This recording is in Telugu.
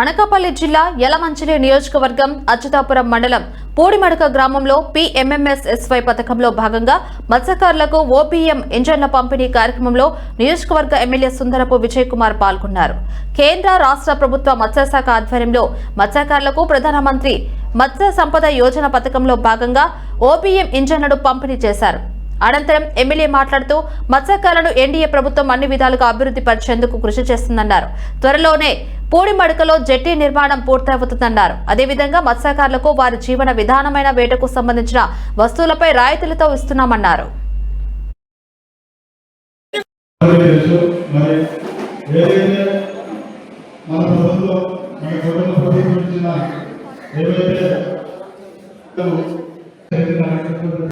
అనకాపల్లి జిల్లా యలమంచిలి నియోజకవర్గం అచ్యుతాపురం మండలం పూడిమడక గ్రామంలో పిఎంఎంఎస్ఎస్వై పథకంలో భాగంగా మత్స్యకారులకు ఓపీఎం ఇంజన్ల పంపిణీ కార్యక్రమంలో నియోజకవర్గ ఎమ్మెల్యే సుందరపు విజయ్ కుమార్ పాల్గొన్నారు. కేంద్ర రాష్ట్ర ప్రభుత్వ మత్స్యశాఖ ఆధ్వర్యంలో మత్స్యకారులకు ప్రధానమంత్రి మత్స్య సంపద యోజన పథకంలో భాగంగా ఓపీఎం ఇంజన్లను పంపిణీ చేశారు. అనంతరం ఎమ్మెల్యే మాట్లాడుతూ మత్స్యకారులను ఎన్డీఏ ప్రభుత్వం అన్ని విధాలుగా అభివృద్ధి పరిచేందుకు కృషి చేస్తుందన్నారు. త్వరలోనే పూడిమడకలో జెట్టి నిర్మాణం పూర్తవుతుందన్నారు. అదేవిధంగా మత్స్యకారులకు వారి జీవన విధానమైన వేటకు సంబంధించిన వస్తువులపై రాయితీలతో ఇస్తున్నామన్నారు. అందరికీ